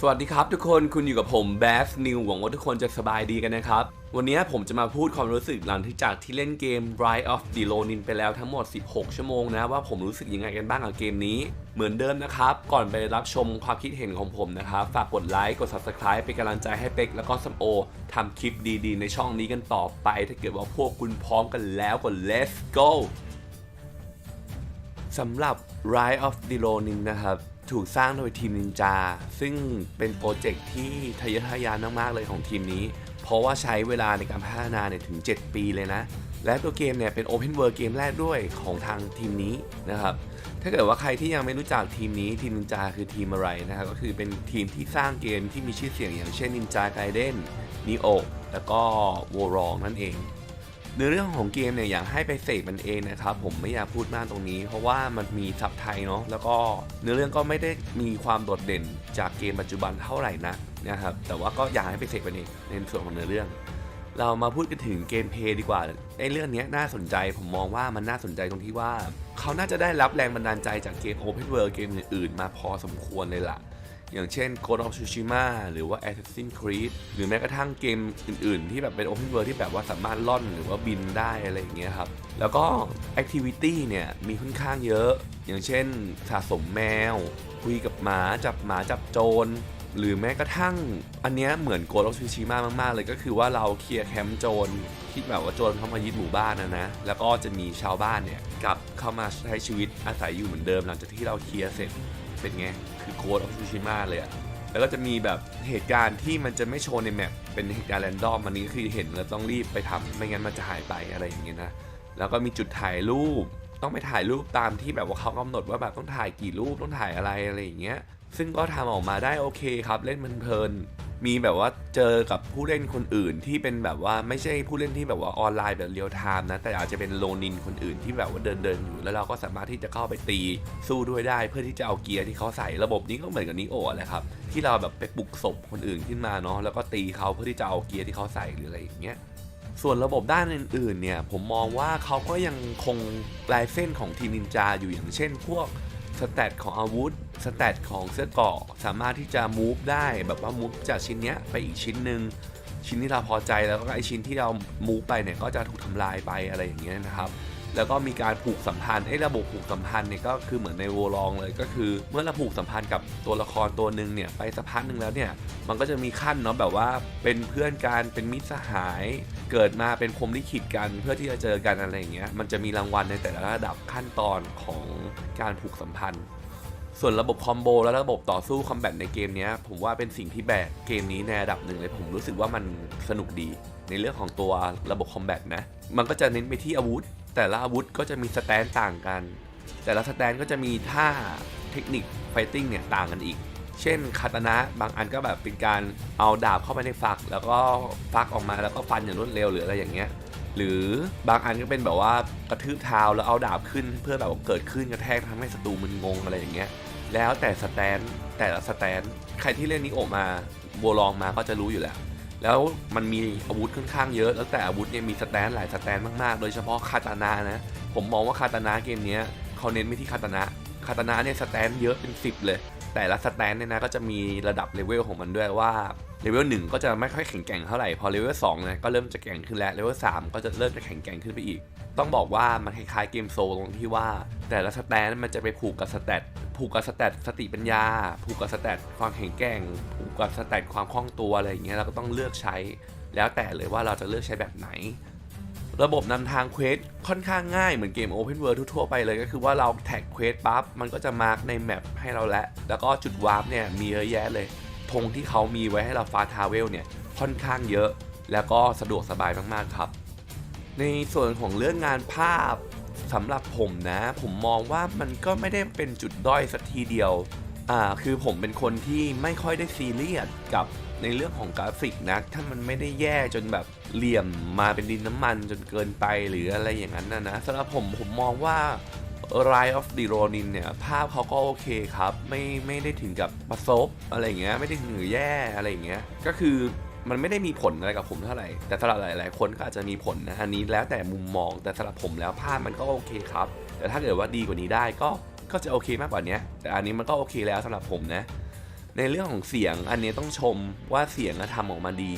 สวัสดีครับทุกคนคุณอยู่กับผมแบสนิวหวังว่าทุกคนจะสบายดีกันนะครับ วันนี้ผมจะมาพูดความรู้สึกหลังจากที่เล่นเกม Rise of the Ronin ไปแล้วทั้งหมด 16 ชั่วโมงนะว่าผมรู้สึกยังไงกันบ้างกับเกมนี้ เหมือนเดิมนะครับ ก่อนไปรับชมความคิดเห็นของผมนะครับ ฝากกดไลค์กด Subscribe เป็นกำลังใจให้เป็กแล้วก็ซัมโอทำคลิปดีๆ ในช่องนี้กันต่อไป ถ้าเกิดว่าพวกคุณพร้อมกันแล้วก็ let's go สำหรับ Rise of the Ronin นะครับ ถูกสร้างโดยทีมนินจา ซึ่งเป็นโปรเจกต์ที่ทะเยอทะยานมาก ๆ เลยของทีมนี้ เพราะว่าใช้เวลาในการพัฒนาเนี่ยถึง 7 ปีเลยนะ และตัวเกมเนี่ยเป็น Open World เกมแรกด้วยของทางทีมนี้นะครับ ถ้าเกิดว่าใครที่ยังไม่รู้จักทีมนี้ทีมนินจาคือทีมอะไรนะครับ ก็คือเป็นทีมที่สร้างเกมที่มีชื่อเสียงอย่างเช่นนินจาไกเดนนิโอแล้วก็วอรองนั่นเอง เนื้อเรื่องของเกมเนี่ยอยากให้ไปเสพมันเองนะครับผมไม่อยากพูดมากตรงนี้ เพราะว่ามันมีซับไทยเนาะแล้วก็เนื้อเรื่องก็ไม่ได้มีความโดดเด่นจากเกมปัจจุบันเท่าไหร่นะนะครับแต่ว่าก็อยากให้ไปเสพมันเองในส่วนของเนื้อเรื่อง เรามาพูดกันถึงเกมเพย์ดีกว่าไอ้เรื่องนี้น่าสนใจผมมองว่ามันน่าสนใจตรงที่ว่า เขาน่าจะได้รับแรงบันดาลใจจากเกม Open World เกมอื่นๆ มาพอสมควรเลยล่ะ อย่างเช่น Ghost of Tsushima หรือว่า Assassin's Creed หรือแม้กระทั่งเกมอื่นๆ ที่แบบเป็น Open World ที่แบบว่าสามารถล่อนหรือว่าบินได้อะไรอย่างเงี้ยครับ แล้วก็ Activity เนี่ยมีค่อนข้างเยอะ อย่างเช่นสะสมแมว คุยกับหมาจับหมาจับโจรหรือแม้กระทั่งอันเนี้ยเหมือน Ghost of Tsushima มาก ๆ เลยก็คือว่าเราเคลียร์แคมป์โจรที่แบบว่าโจรเข้ามายึดหมู่บ้านนะนะ แล้วก็จะมีชาวบ้านเนี่ยกลับเข้ามาใช้ชีวิตอาศัยอยู่เหมือนเดิมหลังจากที่เราเคลียร์เสร็จ เป็นไง คือโค้ดออฟซูชิมาเลยอะแล้วก็จะมีแบบเหตุการณ์ที่มันจะไม่โชว์ในแมปเป็นเหตุการณ์แรนดอมอันนี้ก็คือเห็นแล้วต้องรีบไปทำไม่งั้นมันจะหายไปอะไรอย่างเงี้ยนะแล้วก็มีจุดถ่ายรูปต้องไปถ่ายรูปตามที่แบบว่าเขากำหนดว่าแบบต้องถ่ายกี่รูปต้องถ่ายอะไรอะไรอย่างเงี้ยซึ่งก็ทำออกมาได้โอเคครับเล่นเพลิน มีแบบว่าเจอกับผู้เล่นคนอื่นที่เป็นแบบว่าไม่ใช่ผู้เล่นที่แบบว่าออนไลน์แบบเรียลไทม์นะแต่อาจจะเป็นโลนินคนอื่นที่แบบว่าเดินเดินๆอยู่แล้วเราก็สามารถที่จะเข้าไปตีสู้ด้วยได้ เพื่อที่จะเอาเกียร์ที่เขาใส่ระบบนี้ก็เหมือนกับนิโอแหละครับที่เราแบบไปปลุกศพคนอื่นขึ้นมาเนาะแล้วก็ตีเขาเพื่อที่จะเอาเกียร์ที่เขาใส่หรืออะไรอย่างเงี้ยส่วนระบบด้านอื่นๆเนี่ยผมมองว่าเขาก็ยังคงลายเส้นของทีมนินจาอยู่อย่างเช่น พวก สแตทของอาวุธสแตทของเสื้อเกาะสามารถที่จะมูฟได้แบบว่ามูฟจากชิ้นเนี้ยไปอีกชิ้นหนึ่งชิ้นที่เราพอใจแล้วก็ไอชิ้นที่เรามูฟไปเนี่ยก็จะถูกทำลายไปอะไรอย่างเงี้ยนะครับ แล้วก็มีการผูกสัมพันธ์ไอ้ระบบผูกสัมพันธ์เนี่ยก็คือเหมือนในโวลองเลยก็คือ เมื่อเราผูกสัมพันธ์กับตัวละครตัวหนึ่งเนี่ยไปสักพักหนึ่งแล้วเนี่ยมันก็จะมีขั้นเนาะแบบว่าเป็นเพื่อนกันเป็นมิตรสหาย เกิดมาเป็นพรมลิขิตกันเพื่อที่จะเจอกันอะไรอย่างเงี้ยมันจะมีรางวัลในแต่ละระดับขั้นตอนของการผูกสัมพันธ์ส่วนระบบคอมโบและระบบต่อสู้คอมแบทในเกมเนี้ยผมว่าเป็นสิ่งที่แบกเกมนี้ในระดับหนึ่งเลยผมรู้สึกว่ามันสนุกดี ในเรื่องของตัวระบบคอมแบทนะ มันก็จะเน้นไปที่อาวุธ แต่ละอาวุธก็จะมีสแตนต่างกัน แต่ละสแตนก็จะมีท่าเทคนิคไฟติ้งเนี่ยต่างกันอีก เช่นคาตานะบางอันก็แบบเป็นการเอาดาบเข้าไปในฝัก แล้วก็ฟักออกมาแล้วก็ฟันอย่างรวดเร็วหรืออะไรอย่างเงี้ยหรือบางอันก็เป็นแบบว่ากระทืบเท้าแล้วเอาดาบขึ้น เพื่อแบบเกิดขึ้นกระแทกทำให้ศัตรูมึนงงอะไรอย่างเงี้ยแล้วแต่สแตนแต่ละสแตนใครที่เล่นนิโอมาโบลองมาก็จะรู้อยู่แล้ว แล้วมันมีอาวุธค่อนข้างเยอะ แล้วแต่อาวุธเนี่ยมีสแตนหลายสแตนมากๆ โดยเฉพาะคาตานานะ ผมมองว่าคาตานาเกมนี้เขาเน้นไปที่คาตานะคาตานะเนี่ยสแตนเยอะเป็น 10 เลย แต่ละสแตนเนี่ยนะก็จะมีระดับเลเวลของมันด้วยว่า เลเวลหนึ่งก็จะไม่ค่อยแข็งแกร่งเท่าไหร่ พอเลเวลสองเนี่ยก็เริ่มจะแกร่งขึ้นแล้ว เลเวลสามก็จะเริ่มจะแข็งแกร่งขึ้นไปอีก ต้องบอกว่ามันคล้ายๆเกมโซลตรงที่ว่า แต่ละสแตนมันจะไปผูกกับสแตทผูกกับสแตทสติปัญญา ผูกกับสแตทความแข็งแกร่ง ผูกกับสแตทความคล่องตัวอะไรอย่างเงี้ยเราก็ต้องเลือกใช้ แล้วแต่เลยว่าเราจะเลือกใช้แบบไหนระบบนำทางเควสค่อนข้างง่ายเหมือนเกม Open World ทั่วไปเลยก็คือว่าเราแท็กเควสปั๊บมันก็จะมาร์กในแมปให้เราแล้ว แล้วก็จุดวาร์ปเนี่ยมีเยอะแยะเลย ธงที่เขามีไว้ให้เราฟาทาเวลเนี่ยค่อนข้างเยอะ แล้วก็สะดวกสบายมากๆครับ ในส่วนของเรื่องงานภาพสำหรับผมนะ ผมมองว่ามันก็ไม่ได้เป็นจุดด้อยสักทีเดียวอ่าคือผมเป็นคนที่ไม่ค่อยได้ซีเรียสกับในเรื่องของกราฟิกนะถ้ามันไม่ได้แย่จนแบบเหลี่ยมมาเป็นดินน้ำมันจนเกินไปหรืออะไรอย่างนั้นนะนะสำหรับผมผมมองว่า Rise of the Ronin เนี่ย ภาพเขาก็โอเคครับ ไม่ไม่ได้ถึงกับประซบอะไรเงี้ยไม่ได้ถึงแย่อะไรเงี้ยก็คือมันไม่ได้มีผลอะไรกับผมเท่าไหร่ แต่สำหรับหลาย ๆ คนก็อาจจะมีผลนะอันนี้แล้วแต่มุมมองแต่สำหรับผมแล้วภาพมันก็โอเคครับ แต่ถ้าเกิดว่าดีกว่านี้ได้ก็ก็จะโอเคมากกว่านี้แต่อันนี้มันก็โอเคแล้วสำหรับผมนะ ในเรื่องของเสียงอันนี้ต้องชมว่าเสียงอะทำออกมาดี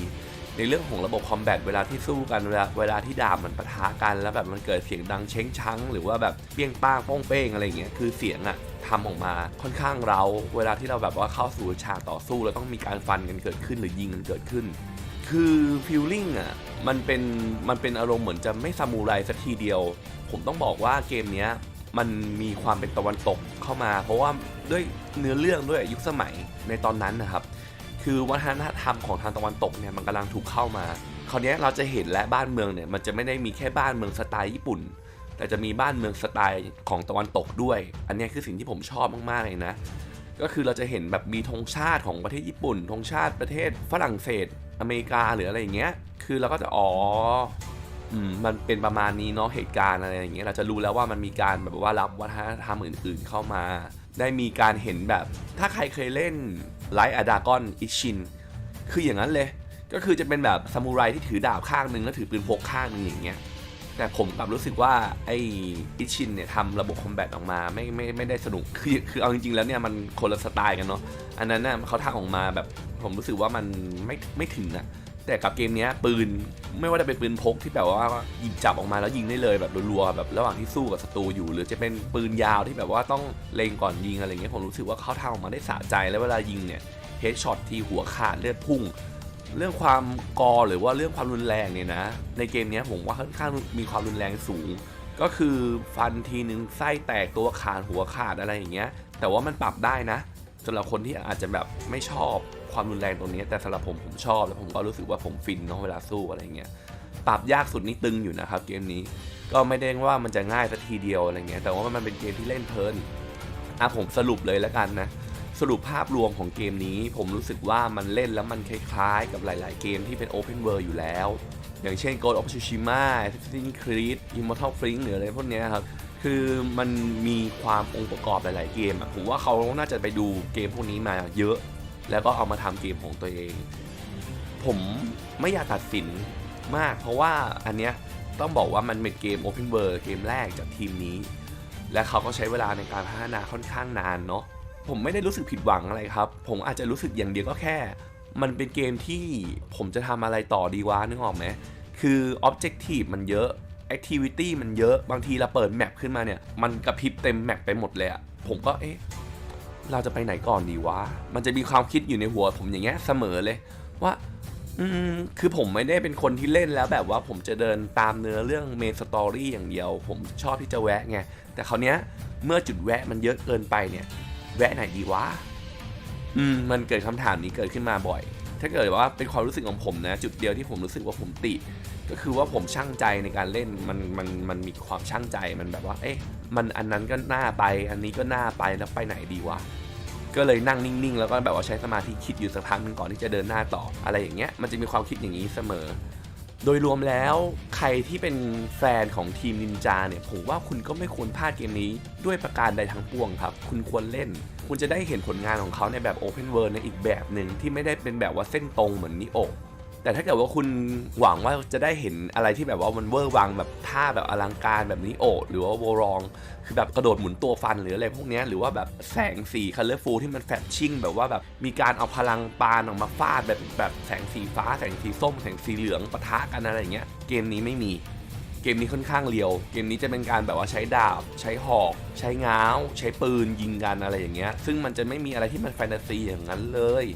ในเรื่องของระบบคอมแบทเวลาที่สู้กันเวลาเวลาที่ดาบมันปะทะกันแล้วแบบมันเกิดเสียงดังเช้งชังหรือว่าแบบเปี้ยงป้างโป้งเป้งอะไรอย่างเงี้ยคือเสียงอะทำออกมาค่อนข้างเราเวลาที่เราแบบว่าเข้าสู่ฉากต่อสู้แล้วต้องมีการฟันกันเกิดขึ้นหรือยิงกันเกิดขึ้น คือฟิลลิ่งอะมันเป็นมันเป็นอารมณ์เหมือนจะไม่ซามูไรสักทีเดียว ผมต้องบอกว่าเกมเนี้ยมันมีความเป็นตะวันตกเข้ามา เพราะว่าด้วยเนื้อเรื่องด้วยยุคสมัยในตอนนั้นนะครับ คือวัฒนธรรมของทางตะวันตกเนี่ยมันกำลังถูกเข้ามา คราวนี้เราจะเห็นและบ้านเมืองเนี่ยมันจะไม่ได้มีแค่บ้านเมืองสไตล์ญี่ปุ่น แต่จะมีบ้านเมืองสไตล์ของตะวันตกด้วย อันนี้คือสิ่งที่ผมชอบมากๆเลยนะ ก็คือเราจะเห็นแบบมีธงชาติของประเทศญี่ปุ่นธงชาติประเทศฝรั่งเศส อเมริกาหรืออะไรอย่างเงี้ย คือเราก็จะอ๋ออืมมันเป็นประมาณนี้เนาะเหตุการณ์อะไรอย่างเงี้ยเราจะรู้แล้วว่ามันมีการแบบว่ารับวัฒนธรรมอื่น ๆ เข้ามา ได้มีการเห็นแบบถ้าใครเคยเล่น ไลท์อะดากอนอิชินคืออย่างนั้นเลย ก็คือจะเป็นแบบซามูไรที่ถือดาบข้างหนึ่งแล้วถือปืนพกข้างหนึ่งอย่างเงี้ยแต่ผมกลับรู้สึกว่าไออิชินเนี่ยทำระบบคอมแบทออกมาไม่ไม่ไม่ได้สนุกคือคือเอาจริงๆแล้วเนี่ยมันคนละสไตล์กันเนาะอันนั้นน่ะเขาทำออกมาแบบผมรู้สึกว่ามันไม่ไม่ถึงอะ แต่กับเกมนี้ปืนไม่ว่าจะเป็นปืนพกที่แบบว่าหยิงจับออกมาแล้วยิงได้เลยแบบรัวๆแบบระหว่างที่สู้กับศัตรูอยู่ หรือจะเป็นปืนยาวที่แบบว่าต้องเล็งก่อนยิงอะไรเงี้ยผมรู้สึกว่าเขาทำออกมาได้สะใจแล้วเวลายิงเนี่ยเฮดช็อตทีหัวขาดเลือดพุ่งเรื่องความกอหรือว่าเรื่องความรุนแรงเนี่ยนะ ในเกมนี้ผมว่าค่อนข้างมีความรุนแรงสูง ก็คือฟันทีนึงไส้แตกตัวขาดหัวขาดอะไรอย่างเงี้ย แต่ว่ามันปรับได้นะ สำหรับคนที่อาจจะแบบไม่ชอบความรุนแรงตรงนี้ แต่สำหรับผมผมชอบ แล้วผมก็รู้สึกว่าผมฟินเนาะเวลาสู้อะไรเงี้ยปรับยากสุดนี่ตึงอยู่นะครับเกมนี้ก็ไม่ได้ว่ามันจะง่ายสักทีเดียวอะไรเงี้ยแต่ว่ามันเป็นเกมที่เล่นเพลินอะผมสรุปเลยแล้วกันนะสรุปภาพรวมของเกมนี้ ผมรู้สึกว่ามันเล่นแล้วมันคล้ายๆ กับหลาย ๆ เกมที่เป็น Open World อยู่แล้ว อย่างเช่น Ghost of Tsushima Assassin's Creed Immortal Phoenix หรืออะไรพวกเนี้ยครับ คือมันมีความองค์ประกอบหลาย ๆ เกมอะผมว่าเขาน่าจะไปดูเกมพวกนี้มาเยอะ แล้วก็เอามาทำเกมของตัวเอง ผมไม่อยากตัดสินมาก เพราะว่าอันเนี้ยต้องบอกว่ามันเป็นเกม Open World เกมแรกจากทีมนี้ และเขาก็ใช้เวลาในการพัฒนาค่อนข้างนานเนาะผมไม่ได้รู้สึกผิดหวังอะไรครับ ผมอาจจะรู้สึกอย่างเดียวก็แค่ มันเป็นเกมที่ผมจะทำอะไรต่อดีวะนึกออกไหมคือ Objective มันเยอะ Activity มันเยอะบางทีเราเปิดแมปขึ้นมาเนี่ย มันกระพริบเต็มแมปไปหมดเลยอะผมก็เอ๊ะเราจะไปไหนก่อนดีวะ มันจะมีความคิดอยู่ในหัว ผมอย่างเงี้ยเสมอเลย ว่า อืม คือผมไม่ได้เป็นคนที่เล่นแล้วแบบว่าผมจะเดินตามเนื้อเรื่องเมนสตอรี่อย่างเดียว ผมชอบที่จะแวะไง แต่คราวเนี้ยเมื่อจุดแวะมันเยอะเกินไปเนี่ย แวะไหนดีวะ อืม มันเกิดคำถามนี้เกิดขึ้นมาบ่อย ถ้าเกิดว่าเป็นความรู้สึกของผมนะ จุดเดียวที่ผมรู้สึกว่าผมติ ก็คือว่าผมช่างใจในการเล่นมันมันมันมีความช่างใจมันแบบว่า เอ๊ะมันอันนั้นก็น่าไป อันนี้ก็น่าไปแล้วไปไหนดีวะก็เลยนั่งนิ่งๆ แล้วก็แบบว่าใช้สมาธิคิดอยู่สักพักหนึงก่อนที่จะเดินหน้าต่ออะไรอย่างเงี้ยมันจะมีความคิดอย่างนี้เสมอ โดยรวมแล้วใครที่เป็นแฟนของทีมนินจาเนี่ยผมว่าคุณก็ไม่ควรพลาดเกมนี้ด้วยประการใดทั้งปวงครับ คุณควรเล่น คุณจะได้เห็นผลงานของเขาในแบบ Open World ในอีกแบบหนึ่งที่ไม่ได้เป็นแบบว่าเส้นตรงเหมือนนิโอ แต่ถ้าเกิดว่าคุณหวังว่าจะได้เห็นอะไรที่แบบว่ามันเวอร์วังแบบท่าแบบอลังการแบบนี้โอหรือว่าโวรอง คือแบบกระโดดหมุนตัวฟันหรืออะไรพวกนี้หรือว่าแบบแสงสีคัลเลอร์ฟูที่มันแฟชชิ่งแบบว่าแบบมีการเอาพลังปานออกมาฟาดแบบแบบแสงสีฟ้า แสงสีส้ม แสงสีเหลืองปะทะกันอะไรอย่างเงี้ยเกมนี้ไม่มีเกมนี้ค่อนข้างเรียว เกมนี้จะเป็นการแบบว่าใช้ดาบ ใช้หอก ใช้ง้าว ใช้ปืนยิงกันอะไรอย่างเงี้ย ซึ่งมันจะไม่มีอะไรที่มันแฟนตาซีอย่างนั้นเลย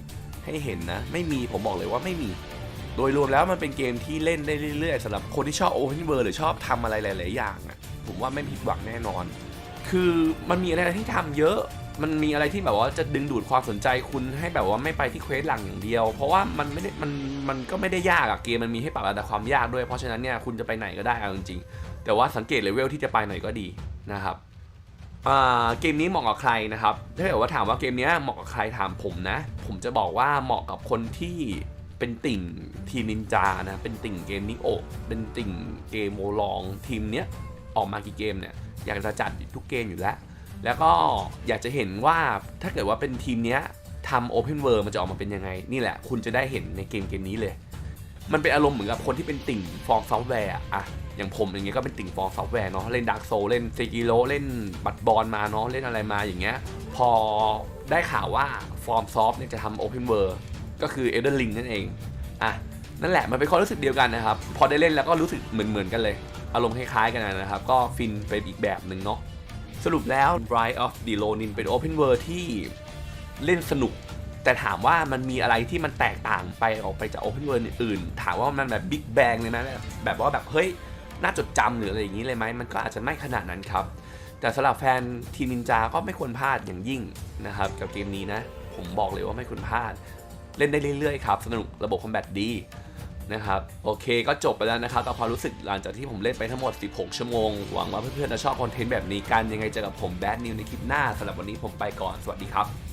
ให้เห็นนะ ไม่มีผมบอกเลยว่าไม่มี โดยรวมแล้วมันเป็นเกมที่เล่นได้เรื่อยๆสำหรับคนที่ชอบ Open World หรือชอบทำอะไรหลาย ๆ อย่างอะผมว่าไม่ผิดหวังแน่นอน คือมันมีอะไรที่ทำเยอะมันมีอะไรที่แบบว่าจะดึงดูดความสนใจคุณให้แบบว่าไม่ไปที่เควสหลังอย่างเดียว เพราะว่ามันไม่ได้มันมันก็ไม่ได้ยากอะเกมมันมีให้ปรับระดับความยากด้วยเพราะฉะนั้นเนี่ยคุณจะไปไหนก็ได้เอาจริงๆ แต่ว่าสังเกตเลเวลที่จะไปหน่อยก็ดีนะครับเกมนี้เหมาะกับใครนะครับ ถ้าเกิดว่าถามว่าเกมเนี้ยเหมาะกับใครถามผมนะ ผมจะบอกว่าเหมาะกับคนที่ เป็นติ่งทีมนินจานะ เป็นติ่งเกมนิโอ เป็นติ่งเกมโมลองทีมเนี้ยออกมากี่เกมเนี่ยอยากจะจัดทุกเกมอยู่แล้ว แล้วก็อยากจะเห็นว่าถ้าเกิดว่าเป็นทีมเนี้ยทำ Open World มันจะออกมาเป็นยังไง นี่แหละ คุณจะได้เห็นในเกมเกมนี้เลย มันเป็นอารมณ์เหมือนกับคนที่เป็นติ่งฟอร์มซอฟต์แวร์อะอย่างผมอย่างเงี้ยก็เป็นติ่งฟอร์ซอฟต์แวร์เนาะเล่นดักโซเล่นเซกิโลเล่นบัตบอลมาเนาะเล่นอะไรมาอย่างเงี้ยพอได้ข่าวว่าฟอร์มซอฟเนี่ยจะทำโอเพนเวิร์ ก็คือเอเดอร์ลิงนั่นเองอะนั่นแหละมันเป็นความรู้สึกเดียวกันนะครับ พอได้เล่นแล้วก็รู้สึกเหมือนเหมือนกันเลย อารมณ์คล้ายๆกันนะครับ ก็ฟินเป็นอีกแบบหนึ่งเนาะสรุปแล้ว Bride of the Ronin เป็น Open World ที่เล่นสนุก แต่ถามว่ามันมีอะไรที่มันแตกต่างไปออกไปจาก Open World อื่นๆถามว่ามันแบบ Big Bang เลยไหมแบบแบบว่าแบบเฮ้ยน่าจดจำหรืออะไรอย่างนี้เลยไหมมันก็อาจจะไม่ขนาดนั้นครับ แต่สำหรับแฟนทีมนินจาก็ไม่ควรพลาดอย่างยิ่งนะครับ กับเกมนี้นะ ผมบอกเลยว่าไม่ควรพลาด เล่นได้เรื่อยๆครับ สนุกระบบคอมแบทดีนะครับ โอเคก็จบไปแล้วนะครับกับความรู้สึกหลังจากที่ผมเล่นไปทั้งหมด 16 ชั่วโมง หวังว่าเพื่อนๆจะชอบคอนเทนต์แบบนี้กัน ยังไงเจอกับผมแบดนิวในคลิปหน้าสำหรับวันนี้ผมไปก่อน สวัสดีครับ